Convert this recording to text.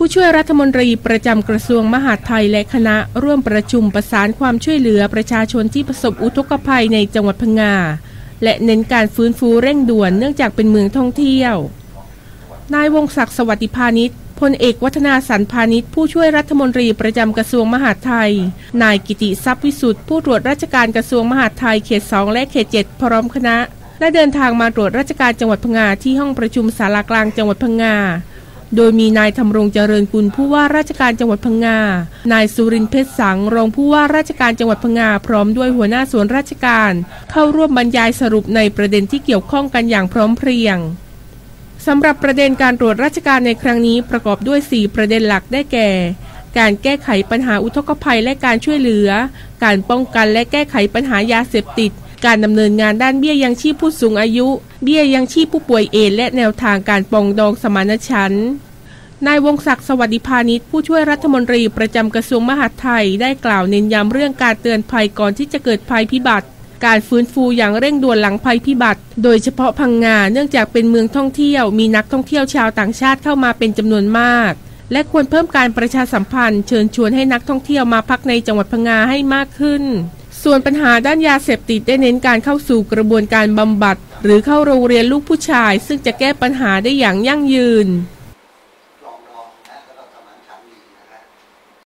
ผู้ช่วยรัฐมนตรีประจำกระทรวงมหาดไทยและคณะร่วมประชุมประสานความช่วยเหลือประชาชนที่ประสบอุทกภัยในจังหวัดพังงา และเน้นการฟื้นฟูเร่งด่วนเนื่องจากเป็นเมืองท่องเที่ยว นายวงศักดิ์สวัสดิพาณิชย์พลเอกวัฒนาสันพาณิชย์ผู้ช่วยรัฐมนตรีประจำกระทรวงมหาดไทย นายกิติทรัพย์วิสุทธ์ผู้ตรวจราชการกระทรวงมหาดไทยเขตสองและเขตเจ็ดพร้อมคณะได้เดินทางมาตรวจราชการจังหวัดพังงาที่ห้องประชุมศาลากลางจังหวัดพังงา โดยมีนายธำรงเจริญกุลผู้ว่าราชการจังหวัดพังงา นายสุรินเพชรสังรองผู้ว่าราชการจังหวัดพังงาพร้อมด้วยหัวหน้าส่วนราชการ เข้าร่วมบรรยายสรุปในประเด็นที่เกี่ยวข้องกันอย่างพร้อมเพรียงสำหรับประเด็นการตรวจราชการในครั้งนี้ประกอบด้วย 4 ประเด็นหลักได้แก่ การแก้ไขปัญหาอุทกภัยและการช่วยเหลือ การป้องกันและแก้ไขปัญหายาเสพติด การดำเนินงานด้านเบี้ยยังชีพผู้สูงอายุ เบี้ยยังชีพผู้ป่วยเอดและแนวทางการปองดองสมานฉันท์นายวงศักดิ์สวัสดิพาณิชย์ผู้ช่วยรัฐมนตรีประจำกระทรวงมหาดไทยได้กล่าวเน้นย้ำเรื่องการเตือนภัยก่อนที่จะเกิดภัยพิบัติ การฟื้นฟูอย่างเร่งด่วนหลังภัยพิบัติ โดยเฉพาะพังงาเนื่องจากเป็นเมืองท่องเที่ยว มีนักท่องเที่ยวชาวต่างชาติเข้ามาเป็นจำนวนมาก และควรเพิ่มการประชาสัมพันธ์ เชิญชวนให้นักท่องเที่ยวมาพักในจังหวัดพังงาให้มากขึ้น ส่วนปัญหาด้านยาเสพติดได้เน้นการเข้าสู่กระบวนการบำบัด หรือเข้าโรงเรียนลูกผู้ชาย ซึ่งจะแก้ปัญหาได้อย่างยั่งยืน